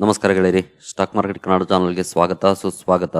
ನಮಸ್ಕಾರ ಗೆಳೆಯರಿ. Stock market Kannada ಚಾನಲ್ಗೆ ಸ್ವಾಗತ, ಸುಸ್ವಾಗತ.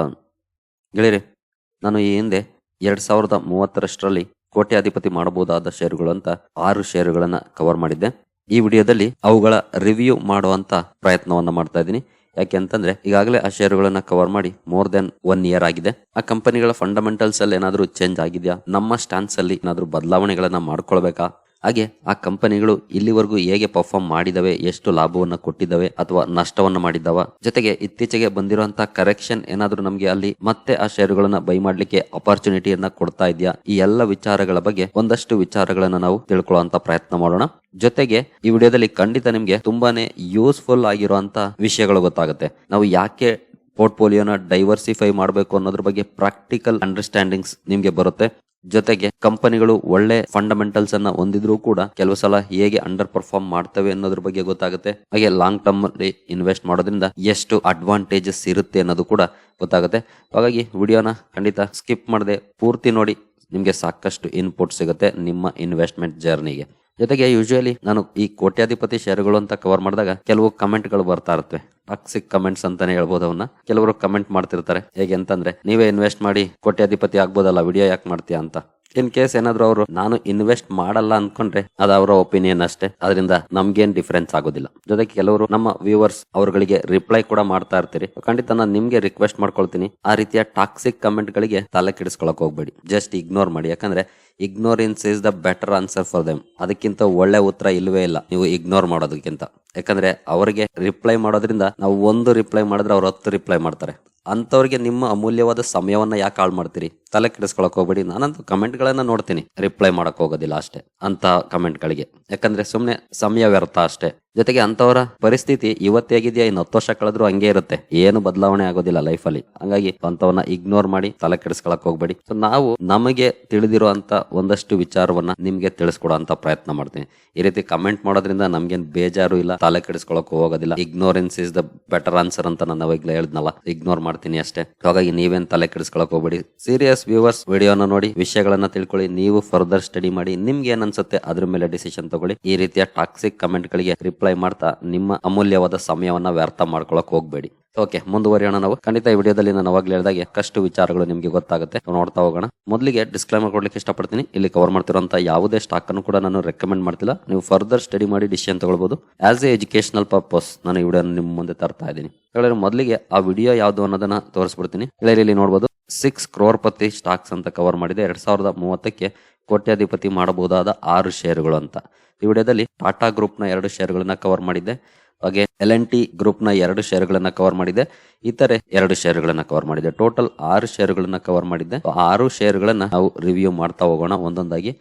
ಗೆಳೆಯರಿ, ನಾನು ಈ ಹಿಂದೆ ಎರಡು ಸಾವಿರದ ಮೂವತ್ತರಷ್ಟರಲ್ಲಿ ಕೋಟ್ಯಾಧಿಪತಿ ಮಾಡಬಹುದಾದ ಷೇರುಗಳು ಅಂತ ಆರು ಷೇರುಗಳನ್ನು ಕವರ್ ಮಾಡಿದ್ದೆ. ಈ ವಿಡಿಯೋದಲ್ಲಿ ಅವುಗಳ ರಿವ್ಯೂ ಮಾಡುವಂತ ಪ್ರಯತ್ನವನ್ನ ಮಾಡ್ತಾ ಇದ್ದೀನಿ. ಯಾಕೆ ಅಂತಂದ್ರೆ, ಈಗಾಗಲೇ ಆ ಷೇರುಗಳನ್ನ ಕವರ್ ಮಾಡಿ ಮೋರ್ ದೆನ್ ಒನ್ ಇಯರ್ ಆಗಿದೆ. ಆ ಕಂಪನಿಗಳ ಫಂಡಮೆಂಟಲ್ಸ್ ಅಲ್ಲಿ ಏನಾದರೂ ಚೇಂಜ್ ಆಗಿದೆಯಾ? ನಮ್ಮ ಸ್ಟ್ಯಾನ್ಸ್ ಅಲ್ಲಿ ಏನಾದರೂ ಬದಲಾವಣೆಗಳನ್ನ ಮಾಡ್ಕೊಳ್ಬೇಕಾ? ಹಾಗೆ ಆ ಕಂಪನಿಗಳು ಇಲ್ಲಿವರೆಗೂ ಹೇಗೆ ಪರ್ಫಾರ್ಮ್ ಮಾಡಿದವೆ, ಎಷ್ಟು ಲಾಭವನ್ನು ಕೊಟ್ಟಿದ್ದಾವೆ ಅಥವಾ ನಷ್ಟವನ್ನು ಮಾಡಿದ್ದಾವ. ಜೊತೆಗೆ ಇತ್ತೀಚೆಗೆ ಬಂದಿರುವಂತಹ ಕರೆಕ್ಷನ್ ಏನಾದರೂ ನಮಗೆ ಅಲ್ಲಿ ಮತ್ತೆ ಆ ಶೇರುಗಳನ್ನ ಬೈ ಮಾಡ್ಲಿಕ್ಕೆ ಅಪರ್ಚುನಿಟಿಯನ್ನ ಕೊಡ್ತಾ ಇದೆಯಾ? ಈ ಎಲ್ಲ ವಿಚಾರಗಳ ಬಗ್ಗೆ ಒಂದಷ್ಟು ವಿಚಾರಗಳನ್ನ ನಾವು ತಿಳ್ಕೊಳ್ಳುವಂತ ಪ್ರಯತ್ನ ಮಾಡೋಣ. ಜೊತೆಗೆ ಈ ವಿಡಿಯೋದಲ್ಲಿ ಖಂಡಿತ ನಿಮ್ಗೆ ತುಂಬಾನೇ ಯೂಸ್ಫುಲ್ ಆಗಿರುವಂತ ವಿಷಯಗಳು ಗೊತ್ತಾಗುತ್ತೆ. ನಾವು ಯಾಕೆ ಪೋರ್ಟ್ಫೋಲಿಯೋನ ಡೈವರ್ಸಿಫೈ ಮಾಡಬೇಕು ಅನ್ನೋದ್ರ ಬಗ್ಗೆ ಪ್ರಾಕ್ಟಿಕಲ್ ಅಂಡರ್ಸ್ಟ್ಯಾಂಡಿಂಗ್ಸ್ ನಿಮ್ಗೆ ಬರುತ್ತೆ. ಜೊತೆಗೆ ಕಂಪನಿಗಳು ಒಳ್ಳೆ ಫಂಡಮೆಂಟಲ್ಸ್ ಅನ್ನ ಹೊಂದಿದ್ರು ಕೂಡ ಕೆಲವು ಸಲ ಹೇಗೆ ಅಂಡರ್ ಪರ್ಫಾರ್ಮ್ ಮಾಡ್ತವೆ ಅನ್ನೋದ್ರ ಬಗ್ಗೆ ಗೊತ್ತಾಗುತ್ತೆ. ಹಾಗೆ ಲಾಂಗ್ ಟರ್ಮ್ ಅಲ್ಲಿ ಇನ್ವೆಸ್ಟ್ ಮಾಡೋದ್ರಿಂದ ಎಷ್ಟು ಅಡ್ವಾಂಟೇಜಸ್ ಇರುತ್ತೆ ಅನ್ನೋದು ಕೂಡ ಗೊತ್ತಾಗುತ್ತೆ. ಹಾಗಾಗಿ ವಿಡಿಯೋನ ಖಂಡಿತ ಸ್ಕಿಪ್ ಮಾಡದೆ ಪೂರ್ತಿ ನೋಡಿ, ನಿಮ್ಗೆ ಸಾಕಷ್ಟು ಇನ್ಪುಟ್ ಸಿಗುತ್ತೆ ನಿಮ್ಮ ಇನ್ವೆಸ್ಟ್ಮೆಂಟ್ ಜರ್ನಿಗೆ ಜೊತೆಗೆ ಯೂಶುವಲಿ ನಾನು ಈ ಕೋಟ್ಯಾಧಿಪತಿ ಶೇರುಗಳು ಅಂತ ಕವರ್ ಮಾಡಿದಾಗ ಕೆಲವು ಕಮೆಂಟ್ಗಳು ಬರ್ತಾ ಇರ್ತವೆ ಟಾಕ್ಸಿಕ್ ಕಮೆಂಟ್ಸ್ ಅಂತಾನೆ ಹೇಳ್ಬೋದು ಅವನ್ನ ಕೆಲವರು ಕಮೆಂಟ್ ಮಾಡ್ತಿರ್ತಾರೆ. ಹೇಗೆ ಅಂತಂದ್ರೆ, ನೀವೇ ಇನ್ವೆಸ್ಟ್ ಮಾಡಿ ಕೋಟ್ಯಾಧಿಪತಿ ಆಗ್ಬೋದಲ್ಲ ವಿಡಿಯೋ ಯಾಕೆ ಮಾಡ್ತೀಯಾ ಅಂತ. ಇನ್ ಕೇಸ್ ಏನಾದ್ರು ಅವರು, ನಾನು ಇನ್ವೆಸ್ಟ್ ಮಾಡಲ್ಲ ಅನ್ಕೊಂಡ್ರೆ ಅದು ಅವರ ಒಪಿನಿಯನ್ ಅಷ್ಟೇ. ಅದರಿಂದ ನಮ್ಗೇನ್ ಡಿಫರೆನ್ಸ್ ಆಗೋದಿಲ್ಲ. ಜೊತೆಗೆ ಕೆಲವರು ನಮ್ಮ ವ್ಯೂವರ್ಸ್ ಅವರುಗಳಿಗೆ ರಿಪ್ಲೈ ಕೂಡ ಮಾಡ್ತಾ ಇರ್ತೀರಿ. ಖಂಡಿತ ನಾನು ನಿಮ್ಗೆ ರಿಕ್ವೆಸ್ಟ್ ಮಾಡ್ಕೊಳ್ತೀನಿ. ಆ ರೀತಿಯ ಟಾಕ್ಸಿಕ್ ಕಮೆಂಟ್ ಗಳಿಗೆ ತಲೆ ಕೆಡಿಸ್ಕೊಳಕ್ ಹೋಗ್ಬೇಡಿ. ಜಸ್ಟ್ ಇಗ್ನೋರ್ ಮಾಡಿ. ಯಾಕಂದ್ರೆ ignorance is the better answer for them ಅದಕ್ಕಿಂತ ಒಳ್ಳೆ ಉತ್ತರ ಇಲ್ವೇ ಇಲ್ಲ. ನೀವು ಇಗ್ನೋರ್ ಮಾಡೋದಕ್ಕಿಂತ. ಯಾಕಂದ್ರೆ ಅವರಿಗೆ ರಿಪ್ಲೈ ಮಾಡೋದ್ರಿಂದ ನಾವು ಒಂದು ರಿಪ್ಲೈ ಮಾಡಿದ್ರೆ ಅವ್ರು ಹತ್ತು ರಿಪ್ಲೈ ಮಾಡ್ತಾರೆ. ಅಂತವ್ರಿಗೆ ನಿಮ್ಮ ಅಮೂಲ್ಯವಾದ ಸಮಯವನ್ನ ಯಾಕೆ ಹಾಳು ಮಾಡ್ತೀರಿ? ತಲೆ ಕೆಡಿಸ್ಕೊಳಕ್ ಹೋಗ್ಬೇಡಿ. ನಾನಂತೂ ಕಮೆಂಟ್ಗಳನ್ನು ನೋಡ್ತೀನಿ. ರಿಪ್ಲೈ ಮಾಡಕ್ ಹೋಗೋದಿಲ್ಲ ಅಷ್ಟೇ. ಅಂತ ಕಮೆಂಟ್ಗಳಿಗೆ ಯಾಕಂದರೆ ಸುಮ್ನೆ ಸಮಯ ವ್ಯರ್ಥ ಅಷ್ಟೇ. ಜೊತೆಗೆ ಅಂತವರ ಪರಿಸ್ಥಿತಿ ಇವತ್ತೇ ಆಗಿದೆಯಾ, ಇನ್ನು ಹತ್ತು ವರ್ಷ ಕಳೆದ್ರು ಹಂಗೆ ಇರುತ್ತೆ. ಏನು ಬದಲಾವಣೆ ಆಗೋದಿಲ್ಲ ಲೈಫ್ ಅಲ್ಲಿ. ಹಂಗಾಗಿ ಅಂತವನ್ನ ಇಗ್ನೋರ್ ಮಾಡಿ ತಲೆ ಕೆಡಿಸ್ಕೊಳಕ್ ಹೋಗ್ಬೇಡಿ. ಸೊ ನಾವು ನಮಗೆ ತಿಳಿದಿರುವಂತ ಒಂದಷ್ಟು ವಿಚಾರವನ್ನ ನಿಮ್ಗೆ ತಿಳಿಸ್ಕೊಡುವಂತ ಪ್ರಯತ್ನ ಮಾಡ್ತೀನಿ. ಈ ರೀತಿ ಕಮೆಂಟ್ ಮಾಡೋದ್ರಿಂದ ನಮ್ಗೇನ್ ಬೇಜಾರು ಇಲ್ಲ, ತಲೆ ಕೆಡಿಸ್ಕೊಳಕ್ ಹೋಗೋದಿಲ್ಲ. Ignorance is the better answer ಅಂತ ನಾನು ಅವಾಗ್ಲೇ ಹೇಳಿದ್ನಲ್ಲ. ಇಗ್ನೋರ್ ಮಾಡ್ತೀನಿ ಅಷ್ಟೇ. ಹಾಗಾಗಿ ನೀವೇನ್ ತಲೆ ಕೆಡಿಸ್ಕೊಳಕ್ ಹೋಗ್ಬೇಡಿ. ಸೀರಿಯಸ್ ವ್ಯೂವರ್ಸ್ ವಿಡಿಯೋನ ನೋಡಿ, ವಿಷಯಗಳನ್ನ ತಿಳ್ಕೊಳ್ಳಿ. ನೀವು ಫರ್ದರ್ ಸ್ಟಡಿ ಮಾಡಿ, ನಿಮ್ಗೆ ಏನ್ ಅನ್ಸುತ್ತೆ ಅದ್ರ ಮೇಲೆ ಡಿಸಿಷನ್ ತಗೊಳ್ಳಿ. ಈ ರೀತಿಯ ಟಾಕ್ಸಿಕ್ ಕಮೆಂಟ್ ಗಳಿಗೆ ರಿಪ್ಲೈ ಮಾಡ್ತಾ ನಿಮ್ಮ ಅಮೂಲ್ಯವಾದ ಸಮಯವನ್ನ ವ್ಯರ್ಥ ಮಾಡ್ಕೊಳಕ್ ಹೋಗ್ಬೇಡಿ. ಓಕೆ ಮುಂದುವರಿಯೋಣ ನಾವು. ಖಂಡಿತ ಈ ವಿಡಿಯೋದಲ್ಲಿ ನಾನು ಅವಾಗಲೇ ಹೇಳಿದಾಗೆ ಕಷ್ಟು ವಿಚಾರಗಳು ನಿಮ್ಗೆ ಗೊತ್ತಾಗುತ್ತೆ. ನೋಡ್ತಾ ಹೋಗೋಣ. ಮೊದಲಿಗೆ ಡಿಸ್ಕ್ಲೈಮರ್ ಕೊಡ್ಲಿಕ್ಕೆ ಇಷ್ಟಪಡ್ತೀನಿ. ಇಲ್ಲಿ ಕವರ್ ಮಾಡ್ತಿರುವಂತಹ ಯಾವುದೇ ಸ್ಟಾಕ್ ಅನ್ನು ಕೂಡ ನಾನು ರೆಕಮೆಂಡ್ ಮಾಡ್ತಿಲ್ಲ. ನೀವು ಫರ್ದರ್ ಸ್ಟಡಿ ಮಾಡಿ ಡಿಸಿಷನ್ ತಗೊಳ್ಬಹುದು ಆಸ್ ಎ ಎಜುಕೇಶನಲ್ ಪರ್ಪಸ್ ನಾನು ಈ ವಿಡಿಯೋ ನಿಮ್ಮ ಮುಂದೆ ತರ್ತಾ ಇದ್ದೀನಿ. ಹೇಳಿದ್ರೆ ಮೊದಲಿಗೆ ಆ ವಿಡಿಯೋ ಯಾವುದು ಅನ್ನೋದನ್ನ ತೋರಿಸ್ಬಿಡ್ತೀನಿ. ಇಲ್ಲಿ ನೋಡಬಹುದು ಸಿಕ್ಸ್ ಕ್ರೋರ್ಪತಿ ಸ್ಟಾಕ್ಸ್ ಅಂತ ಕವರ್ ಮಾಡಿದೆ. ಎರಡ್ ಸಾವಿರದ ಮೂವತ್ತಕ್ಕೆ ಕೋಟ್ಯಾಧಿಪತಿ ಮಾಡಬಹುದಾದ ಆರು ಷೇರುಗಳು ಅಂತ. ಈ ವಿಡಿಯೋದಲ್ಲಿ ಟಾಟಾ ಗ್ರೂಪ್ನ ಎರಡು ಷೇರುಗಳನ್ನ ಕವರ್ ಮಾಡಿದ್ದೆ. ಹಾಗೆ ಎಲ್ ಎನ್ ಟಿ ಗ್ರೂಪ್ನ ಎರಡು ಷೇರುಗಳನ್ನ ಕವರ್ ಮಾಡಿದೆ ಇತರೆ ಎರಡು ಷೇರುಗಳನ್ನ ಕವರ್ ಮಾಡಿದೆ ಟೋಟಲ್ ಆರು ಷೇರುಗಳನ್ನ ಕವರ್ ಮಾಡಿದ್ದೆ. ಆರು ಷೇರುಗಳನ್ನ ನಾವು ರಿವ್ಯೂ ಮಾಡ್ತಾ ಹೋಗೋಣ ಒಂದೊಂದಾಗಿ.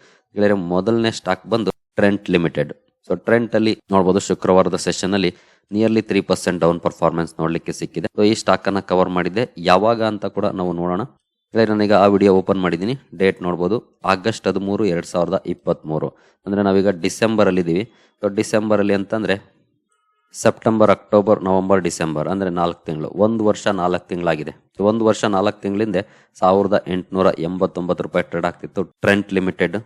ಮೊದಲನೇ ಸ್ಟಾಕ್ ಬಂದು ಟ್ರೆಂಟ್ ಲಿಮಿಟೆಡ್ ಸೊ ಟ್ರೆಂಟ್ ಅಲ್ಲಿ ನೋಡಬಹುದು ಶುಕ್ರವಾರದ ಸೆಷನ್ ಅಲ್ಲಿ nearly three percent down performance ನೋಡ್ಲಿಕ್ಕೆ ಸಿಕ್ಕಿದೆ. ಸೊ ಈ ಸ್ಟಾಕ್ ಅನ್ನ ಕವರ್ ಮಾಡಿದೆ ಯಾವಾಗ ಅಂತ ಕೂಡ ನಾವು ನೋಡೋಣ. ಗೆಳೆಯರೆ ನಾನೀಗ ಆ ವಿಡಿಯೋ ಓಪನ್ ಮಾಡಿದ್ದೀನಿ. ಡೇಟ್ ನೋಡ್ಬೋದು. ಆಗಸ್ಟ್ ಹದಿಮೂರು, ಎರಡು ಸಾವಿರದ ಇಪ್ಪತ್ತ್ಮೂರು ಅಂದರೆ ನಾವೀಗ ಡಿಸೆಂಬರಲ್ಲಿ ಇದೀವಿ ಸೊ ಡಿಸೆಂಬರಲ್ಲಿ ಅಂತಂದರೆ ಸೆಪ್ಟೆಂಬರ್ ಅಕ್ಟೋಬರ್ ನವೆಂಬರ್ ಡಿಸೆಂಬರ್ ಅಂದರೆ ನಾಲ್ಕು ತಿಂಗಳು. ಒಂದು ವರ್ಷ ನಾಲ್ಕು ತಿಂಗಳಾಗಿದೆ. ಒಂದು ವರ್ಷ ನಾಲ್ಕು ತಿಂಗಳಿಂದ ಸಾವಿರದ ಎಂಟುನೂರ ಎಂಬತ್ತೊಂಬತ್ತು ರೂಪಾಯಿ ಟ್ರೇಡ್ ಆಗ್ತಿತ್ತು. ಟ್ರೆಂಟ್ ಲಿಮಿಟೆಡ್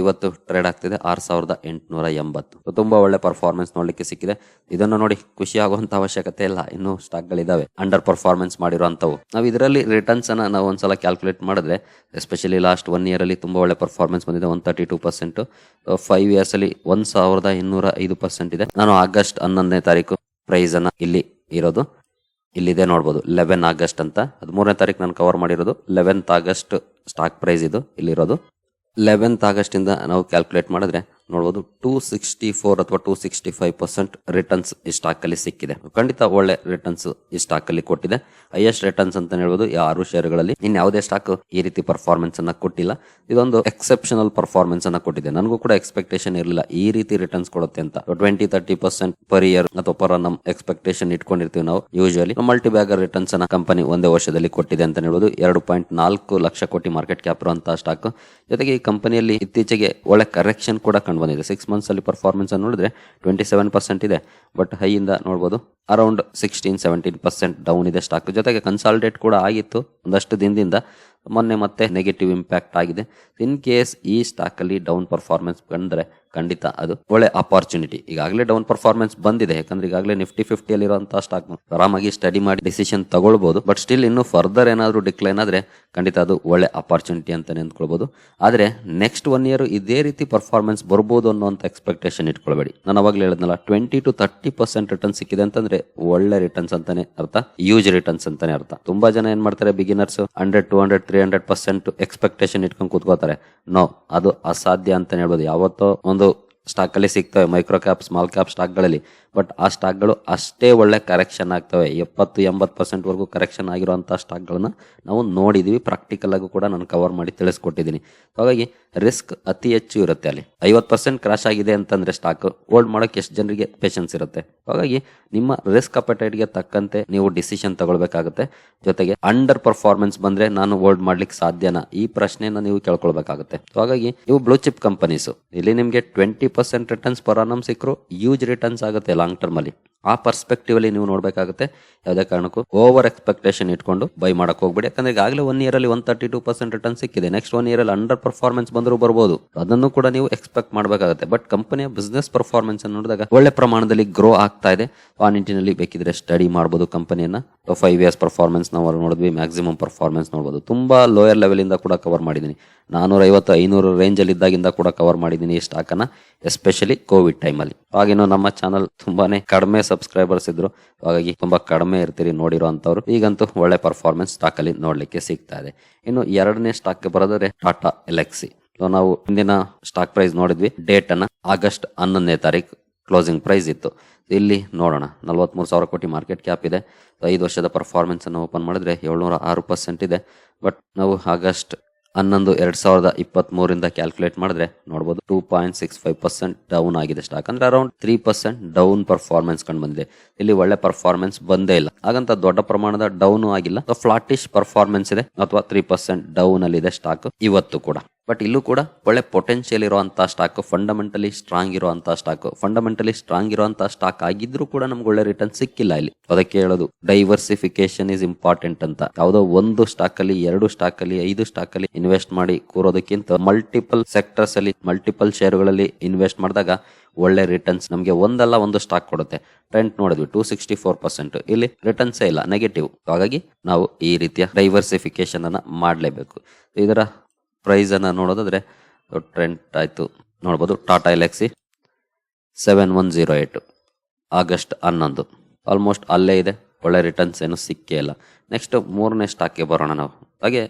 ಇವತ್ತು ಟ್ರೇಡ್ ಆಗ್ತಿದೆ ಆರ್ ಸಾವಿರದ ಎಂಟುನೂರ ಎಂಬತ್ತು. ತುಂಬಾ ಒಳ್ಳೆ ಪರ್ಫಾರ್ಮೆನ್ಸ್ ನೋಡ್ಲಿಕ್ಕೆ ಸಿಕ್ಕಿದೆ. ಇದನ್ನು ನೋಡಿ ಖುಷಿ ಆಗುವಂತ ಅವಶ್ಯಕತೆ ಇಲ್ಲ. ಇನ್ನು ಸ್ಟಾಕ್ ಗಳಿದಾವೆ. ಅಂಡರ್ ಪರ್ಫಾರ್ಮೆನ್ಸ್ ಮಾಡಿರುವಂತವು ನಾವು ಇದರಲ್ಲಿ ರಿಟರ್ನ್ಸ್ ಅನ್ನ ನಾವು ಒಂದ್ಸಲ ಕ್ಯಾಲ್ಕುಲೇಟ್ ಮಾಡಿದ್ರೆ ಎಸ್ಪೆಷಲಿ ಲಾಸ್ಟ್ ಒನ್ ಇಯರ್ ಅಲ್ಲಿ ತುಂಬಾ ಒಳ್ಳೆ ಪರ್ಫಾರ್ಮೆನ್ಸ್ ಬಂದಿದೆ one thirty two percent five years ಅಲ್ಲಿ ಒಂದ್ ಸಾವಿರದ ಇನ್ನೂರ ಐದು ಪರ್ಸೆಂಟ್ ಇದೆ. ನಾನು ಆಗಸ್ಟ್ ಹನ್ನೊಂದನೇ ತಾರೀಕು ಪ್ರೈಸ್ ಅನ್ನ ಇಲ್ಲಿ ಇರೋದು. ಇಲ್ಲಿದೆ ನೋಡ್ಬೋದು. ಲೆವೆನ್ ಆಗಸ್ಟ್ ಅಂತ. ಹದಿಮೂರನೇ ತಾರೀಕು ನಾನು ಕವರ್ ಮಾಡಿರೋದು. ಲೆವೆಂತ್ ಆಗಸ್ಟ್ ಸ್ಟಾಕ್ ಪ್ರೈಸ್ ಇದು ಇಲ್ಲಿರೋದು. ಲೆವೆಂತ್ ಆಗಸ್ಟ್ ಇಂದ ನಾವು ಕ್ಯಾಲ್ಕುಲೇಟ್ ಮಾಡಿದ್ರೆ ನೋಡ್ಬೋದು ಟೂ ಸಿಕ್ಸ್ಟಿ ಫೋರ್ ಅಥವಾ two sixty five percent returns ಈ ಸ್ಟಾಕ್ ಅಲ್ಲಿ ಸಿಕ್ಕಿದೆ. ಖಂಡಿತ ಒಳ್ಳೆ ರಿಟರ್ನ್ಸ್ ಈ ಸ್ಟಾಕ್ ಅಲ್ಲಿ ಕೊಟ್ಟಿದೆ. ಹೈಯೆಸ್ಟ್ ರಿಟರ್ನ್ಸ್ ಅಂತ ಹೇಳ್ಬೋದು. ಯಾರು ಆರು ಇನ್ನು ಇನ್ ಯಾವುದೇ ಸ್ಟಾಕ್ ಈ ರೀತಿ ಪರ್ಫಾರ್ಮೆನ್ಸ್ ಅನ್ನ ಕೊಟ್ಟಿಲ್ಲ. ಇದೊಂದು ಎಕ್ಸೆಪ್ಷನಲ್ ಪರ್ಫಾರ್ಮೆನ್ಸ್ ಅನ್ನ ಕೊಟ್ಟಿದೆ. ನನಗೂ ಕೂಡ ಎಕ್ಸ್ಪೆಕ್ಟೇಷನ್ ಇರಲಿಲ್ಲ ಈ ರೀತಿ ರಿಟರ್ನ್ಸ್ ಕೊಡುತ್ತೆ ಅಂತ. Twenty thirty percent per year ಅಥವಾ ಪರ್ ನಮ್ ಎಕ್ಸ್ಪೆಕ್ಟೇಷನ್ ಇಟ್ಕೊಂಡಿರ್ತೀವಿ ನಾವು ಯೂಶಲಿ ಮಲ್ಟಿ ಬ್ಯಾಗರ್ ರಿಟರ್ನ್ಸ್ ಅನ್ನ ಕಂಪನಿ ಒಂದೇ ವರ್ಷದಲ್ಲಿ ಕೊಟ್ಟಿದೆ ಅಂತ ಹೇಳ್ಬೋದು. ಎರಡು ಪಾಯಿಂಟ್ ನಾಲ್ಕು ಲಕ್ಷ ಕೋಟಿ ಮಾರ್ಕೆಟ್ ಕ್ಯಾಪ್ ಇರುವಂತಹ ಸ್ಟಾಕ್ ಜೊತೆಗೆ ಈ ಕಂಪನಿಯಲ್ಲಿ ಇತ್ತೀಚೆಗೆ ಒಳ್ಳೆ ಕರೆಕ್ಷನ್ ಕೂಡ ಕಂಡು ಬಂದಿದೆ. ಸಿಕ್ಸ್ ಮಂತ್ಸ್ ಅಲ್ಲಿ ಪರ್ಫಾರ್ಮೆನ್ಸ್ ಅನ್ನು ನೋಡಿದ್ರೆ ಟ್ವೆಂಟಿ ಸೆವೆನ್ ಪರ್ಸೆಂಟ್ ಇದೆ. ಬಟ್ ಹೈಯಿಂದ ನೋಡಬಹುದು around sixteen seventeen percent down ಇದೆ ಸ್ಟಾಕ್ ಜೊತೆಗೆ ಕನ್ಸಾಲ್ಟೇಟ್ ಕೂಡ ಆಗಿತ್ತು ಒಂದಷ್ಟು ದಿನದಿಂದ. ಮೊನ್ನೆ ಮತ್ತೆ ನೆಗೆಟಿವ್ ಇಂಪ್ಯಾಕ್ಟ್ ಆಗಿದೆ. ಇನ್ ಕೇಸ್ ಈ ಸ್ಟಾಕ್ ಅಲ್ಲಿ ಡೌನ್ ಪರ್ಫಾರ್ಮೆನ್ಸ್ ಬಂದ್ರೆ ಖಂಡಿತ ಅದು ಒಳ್ಳೆ ಅಪಾರ್ಚುನಿಟಿ ಈಗಾಗಲೇ ಡೌನ್ ಪರ್ಫಾರ್ಮೆನ್ಸ್ ಬಂದಿದೆ. ಯಾಕಂದ್ರೆ ಈಗಾಗಲೇ ನಿಫ್ಟಿ ಫಿಫ್ಟಿ ಅಲ್ಲಿರುವಂತಹ ಸ್ಟಾಕ್ ಆರಾಮಾಗಿ ಸ್ಟಡಿ ಮಾಡಿ ಡಿಸಿಷನ್ ತಗೊಳ್ಬಹುದು ಬಟ್ ಸ್ಟಿಲ್ ಇನ್ನು ಫರ್ದರ್ ಏನಾದರೂ ಡಿಕ್ಲೈನ್ ಆದ್ರೆ ಖಂಡಿತ ಅದು ಒಳ್ಳೆ ಅಪಾರ್ಚುನಿಟಿ ಅಂತ ನೆನ್ಕೊಳ್ಬಹುದು ಆದ್ರೆ ನೆಕ್ಸ್ಟ್ ಒನ್ ಇಯರ್ ಇದೇ ರೀತಿ ಪರ್ಫಾರ್ಮೆನ್ಸ್ ಬರ್ಬೋದು ಅನ್ನೋಂಥ ಎಕ್ಸ್ಪೆಕ್ಟೇಷನ್ ಇಟ್ಕೊಳ್ಬೇಡಿ. ನಾನು ಅವಾಗಲೇ ಹೇಳಿದ್ನಲ್ಲ twenty two thirty percent return ಸಿಕ್ಕಿದೆ ಅಂತಂದ್ರೆ ಒಳ್ಳೆ ರಿಟರ್ನ್ಸ್ ಅಂತಾನೆ ಅರ್ಥ ಯೂಜ್ ರಿಟರ್ನ್ಸ್ ಅಂತಾನೆ ಅರ್ಥ. ತುಂಬಾ ಜನ ಏನ್ ಮಾಡ್ತಾರೆ beginners hundred two hundred three hundred percent expectation ಇಟ್ಕೊಂಡು ಕೂತ್ಕೋತಾರೆ ನೋ ಅದು ಅಸಾಧ್ಯ ಅಂತ ಹೇಳ್ಬೋದು. ಯಾವತ್ತೋ ಒಂದು ಸ್ಟಾಕ್ ಅಲ್ಲಿ ಸಿಗ್ತವೆ ಮೈಕ್ರೋ ಕ್ಯಾಪ್ ಸ್ಮಾಲ್ ಕ್ಯಾಪ್ ಸ್ಟಾಕ್ಗಳಲ್ಲಿ ಬಟ್ ಆ ಸ್ಟಾಕ್ಗಳು ಅಷ್ಟೇ ಒಳ್ಳೆ ಕರೆಕ್ಷನ್ ಆಗ್ತವೆ. ಎಪ್ಪತ್ತು, ಎಂಬತ್ತು ಪರ್ಸೆಂಟ್ ವರೆಗೂ ಕರೆಕ್ಷನ್ ಆಗಿರುವಂಥ ಸ್ಟಾಕ್ಗಳನ್ನ ನಾವು ನೋಡಿದೀವಿ. ಪ್ರಾಕ್ಟಿಕಲ್ ಆಗೂ ಕೂಡ ನಾನು ಕವರ್ ಮಾಡಿ ತಿಳಿಸ್ಕೊಟ್ಟಿದ್ದೀನಿ. ಹಾಗಾಗಿ ರಿಸ್ಕ್ ಅತಿ ಹೆಚ್ಚು ಇರುತ್ತೆ ಅಲ್ಲಿ. ಐವತ್ತು ಪರ್ಸೆಂಟ್ ಕ್ರಾಶ್ ಆಗಿದೆ ಅಂತಂದ್ರೆ ಸ್ಟಾಕ್ ಹೋಲ್ಡ್ ಮಾಡೋಕೆ ಎಷ್ಟು ಜನರಿಗೆ ಪೇಷನ್ಸ್ ಇರುತ್ತೆ. ಹಾಗಾಗಿ ನಿಮ್ಮ ರಿಸ್ಕ್ ಅಪಟೈಟ್ಗೆ ತಕ್ಕಂತೆ ನೀವು ಡಿಸಿಷನ್ ತಗೊಳ್ಬೇಕಾಗುತ್ತೆ. ಜೊತೆಗೆ ಅಂಡರ್ ಪರ್ಫಾರ್ಮೆನ್ಸ್ ಬಂದ್ರೆ ನಾನು ಹೋಲ್ಡ್ ಮಾಡ್ಲಿಕ್ಕೆ ಸಾಧ್ಯನಾ? ಈ ಪ್ರಶ್ನೆನ ನೀವು ಕೇಳ್ಕೊಳ್ಬೇಕಾಗುತ್ತೆ. ಹಾಗಾಗಿ ಇವು ಬ್ಲೂ ಚಿಪ್ ಕಂಪನೀಸ್ ಇಲ್ಲಿ ನಿಮಗೆ twenty percent returns per annum ಸಿಕ್ಕರು ಯೂಜ್ ರಿಟರ್ನ್ಸ್ ಆಗುತ್ತೆ. ಲಾಂಗ್ ಟರ್ಮ್ ಅಲ್ಲಿ ಆ ಪರ್ಸ್ಪೆಕ್ಟಿವ್ ಅಲ್ಲಿ ನೀವು ನೋಡಬೇಕಾಗುತ್ತೆ. ಯಾವುದೇ ಕಾರಣಕ್ಕೂ ಓವರ್ ಎಕ್ಸ್ಪೆಕ್ಟೇಷನ್ ಇಟ್ಕೊಂಡು ಬೈ ಮಾಡಕ್ ಹೋಗ್ಬೇಡಿ. ಯಾಕಂದ್ರೆ ಈಗಾಗಲೇ ಒನ್ ಇಯರ್ ಅಲ್ಲಿ one thirty two percent return ಸಿಕ್ಕಿದೆ. ನೆಕ್ಸ್ಟ್ ಒನ್ ಇಯರ್ ಅಲ್ಲಿ ಅಂಡರ್ ಪರ್ಫಾರ್ಮೆನ್ಸ್ ಬಂದರೂ ಬರ್ಬೋದು. ಅದನ್ನು ಕೂಡ ನೀವು ಎಕ್ಸ್ಪೆಕ್ಟ್ ಮಾಡಬೇಕಾಗುತ್ತೆ. ಬಟ್ ಕಂಪನಿಯ ಬಿಸ್ನೆಸ್ ಪರ್ಫಾರ್ಮೆನ್ಸ್ ಅನ್ನು ನೋಡಿದಾಗ ಒಳ್ಳೆ ಪ್ರಮಾಣದಲ್ಲಿ ಗ್ರೋ ಆಗ್ತಾ ಇದೆ. ಆ ನಿಟ್ಟಿನಲ್ಲಿ ಬೇಕಿದ್ರೆ ಸ್ಟಡಿ ಮಾಡಬಹುದು ಕಂಪನಿಯನ್ನ ಫೈವ್ ಇಯರ್ಸ್ ಪರ್ಫಾರ್ಮೆನ್ಸ್ ನಾವು ನೋಡಿದ್ವಿ. ಮ್ಯಾಕ್ಸಿಮಮ್ ಪರ್ಫಾರ್ಮೆನ್ಸ್ ನೋಡಬಹುದು ತುಂಬಾ ಲೋಯರ್ ಲೆವೆಲ್ ಇಂದ ಕೂಡ ಕವರ್ ಮಾಡಿದ್ದೀನಿ. ನಾನೂರ ಐವತ್ತು ಐನೂರು ರೇಂಜ್ ಅಲ್ಲಿ ಇದ್ದಾಗಿಂದ ಕೂಡ ಕವರ್ ಮಾಡಿದ್ದೀನಿ ಈ ಸ್ಟಾಕ್ ಅನ್ನ ಎಸ್ಪೆಷಲಿ ಕೋವಿಡ್ ಟೈಮ್ ಅಲ್ಲಿ. ಹಾಗೇನೋ ನಮ್ಮ ಚಾನಲ್ ತುಂಬಾನೇ ಕಡಿಮೆ ಸಬ್ಸ್ಕ್ರೈಬರ್ಸ್ ಇದ್ರು. ಹಾಗಾಗಿ ತುಂಬಾ ಕಡಿಮೆ ಇರ್ತೀರಿ ನೋಡಿರೋ ಅಂತವ್ರು ಈಗಂತೂ ಒಳ್ಳೆ ಪರ್ಫಾರ್ಮೆನ್ಸ್ ಸ್ಟಾಕ್ ಅಲ್ಲಿ ನೋಡ್ಲಿಕ್ಕೆ ಸಿಗ್ತಾ ಇದೆ. ಇನ್ನು ಎರಡನೇ ಸ್ಟಾಕ್ ಬರೋದ್ರೆ ಟಾಟಾ ಎಲೆಕ್ಸಿ ನಾವು ಹಿಂದಿನ ಸ್ಟಾಕ್ ಪ್ರೈಸ್ ನೋಡಿದ್ವಿ. ಡೇಟ್ ಅನ್ನ ಆಗಸ್ಟ್ ಹನ್ನೊಂದನೇ ತಾರೀಕು ಕ್ಲೋಸಿಂಗ್ ಪ್ರೈಸ್ ಇತ್ತು. ಇಲ್ಲಿ ನೋಡೋಣ. ನಲವತ್ಮೂರು ಸಾವಿರ ಕೋಟಿ ಮಾರ್ಕೆಟ್ ಕ್ಯಾಪ್ ಇದೆ. ಐದು ವರ್ಷದ ಪರ್ಫಾರ್ಮೆನ್ಸ್ ಅನ್ನು ಓಪನ್ ಮಾಡಿದ್ರೆ ಏಳ್ನೂರ ಆರು ಪರ್ಸೆಂಟ್ ಇದೆ. ಬಟ್ ನಾವು ಆಗಸ್ಟ್ ಹನ್ನೊಂದು ಎರಡ್ ಸಾವಿರದ ಇಪ್ಪತ್ತ್ ಮೂರಿಂದ ಕ್ಯಾಲ್ಕುಲೇಟ್ ಮಾಡಿದ್ರೆ ನೋಡಬಹುದು two point six five percent down ಆಗಿದೆ ಸ್ಟಾಕ್. ಅಂದ್ರೆ around three percent down performance ಕಂಡು ಬಂದಿದೆ. ಇಲ್ಲಿ ಒಳ್ಳೆ ಪರ್ಫಾರ್ಮೆನ್ಸ್ ಬಂದೇ ಇಲ್ಲ. ಹಾಗಂತ ದೊಡ್ಡ ಪ್ರಮಾಣದ ಡೌನ್ ಆಗಿಲ್ಲ. ಫ್ಲಾಟಿಶ್ ಪರ್ಫಾರ್ಮೆನ್ಸ್ ಇದೆ. ಅಥವಾ ತ್ರೀ ಪರ್ಸೆಂಟ್ ಡೌನ್ ಅಲ್ಲಿ ಇದೆ ಸ್ಟಾಕ್ ಇವತ್ತು ಕೂಡ. ಬಟ್ ಇಲ್ಲೂ ಕೂಡ ಒಳ್ಳೆ ಪೊಟೆನ್ಷಿಯಲ್ ಇರುವಂತಹ ಸ್ಟಾಕ್ ಫಂಡಮೆಂಟಲಿ ಸ್ಟ್ರಾಂಗ್ ಇರುವಂತಹ ಸ್ಟಾಕ್ ಫಂಡಮೆಂಟಲಿ ಸ್ಟ್ರಾಂಗ್ ಇರುವಂಥ ಸ್ಟಾಕ್ ಆಗಿದ್ರು ಕೂಡ ನಮ್ಗೆ ಒಳ್ಳೆ ರಿಟರ್ನ್ ಸಿಕ್ಕಿಲ್ಲ ಇಲ್ಲಿ. ಅದಕ್ಕೆ ಹೇಳೋದು ಡೈವರ್ಸಿಫಿಕೇಶನ್ ಇಸ್ ಇಂಪಾರ್ಟೆಂಟ್ ಅಂತ. ಯಾವುದೋ ಒಂದು ಸ್ಟಾಕ್ ಅಲ್ಲಿ, ಎರಡು ಸ್ಟಾಕ್ ಅಲ್ಲಿ, ಐದು ಸ್ಟಾಕ್ ಅಲ್ಲಿ ಇನ್ವೆಸ್ಟ್ ಮಾಡಿ ಕೂರೋದಕ್ಕಿಂತ ಮಲ್ಟಿಪಲ್ ಸೆಕ್ಟರ್ಸ್ ಅಲ್ಲಿ ಮಲ್ಟಿಪಲ್ ಶೇರ್ಗಳಲ್ಲಿ ಇನ್ವೆಸ್ಟ್ ಮಾಡಿದಾಗ ಒಳ್ಳೆ ರಿಟರ್ನ್ಸ್ ನಮಗೆ ಒಂದಲ್ಲ ಒಂದು ಸ್ಟಾಕ್ ಕೊಡುತ್ತೆ. ಟ್ರೆಂಟ್ ನೋಡಿದ್ವಿ ಟೂ ಸಿಕ್ಸ್ಟಿ ಫೋರ್ ಪರ್ಸೆಂಟ್ ಇಲ್ಲಿ ರಿಟರ್ನ್ಸೇ ಇಲ್ಲ ನೆಗೆಟಿವ್ ಹಾಗಾಗಿ ನಾವು ಈ ರೀತಿಯ ಡೈವರ್ಸಿಫಿಕೇಶನ್ ಅನ್ನ ಮಾಡಲೇಬೇಕು. ಇದರ ಪ್ರೈಸ್ ಅನ್ನ ನೋಡೋದಾದ್ರೆ ಟ್ರೆಂಟ್ ಆಯ್ತು. ನೋಡ್ಬೋದು Tata Elxsi seven one zero eight August ಹನ್ನೊಂದು. ಆಲ್ಮೋಸ್ಟ್ ಅಲ್ಲೇ ಇದೆ, ಒಳ್ಳೆ ರಿಟರ್ನ್ಸ್ ಏನು ಸಿಕ್ಕೇ ಇಲ್ಲ. ನೆಕ್ಸ್ಟ್ ಮೂರನೇ ಸ್ಟಾಕ್ಗೆ ಬರೋಣ ನಾವು. ಹಾಗೆ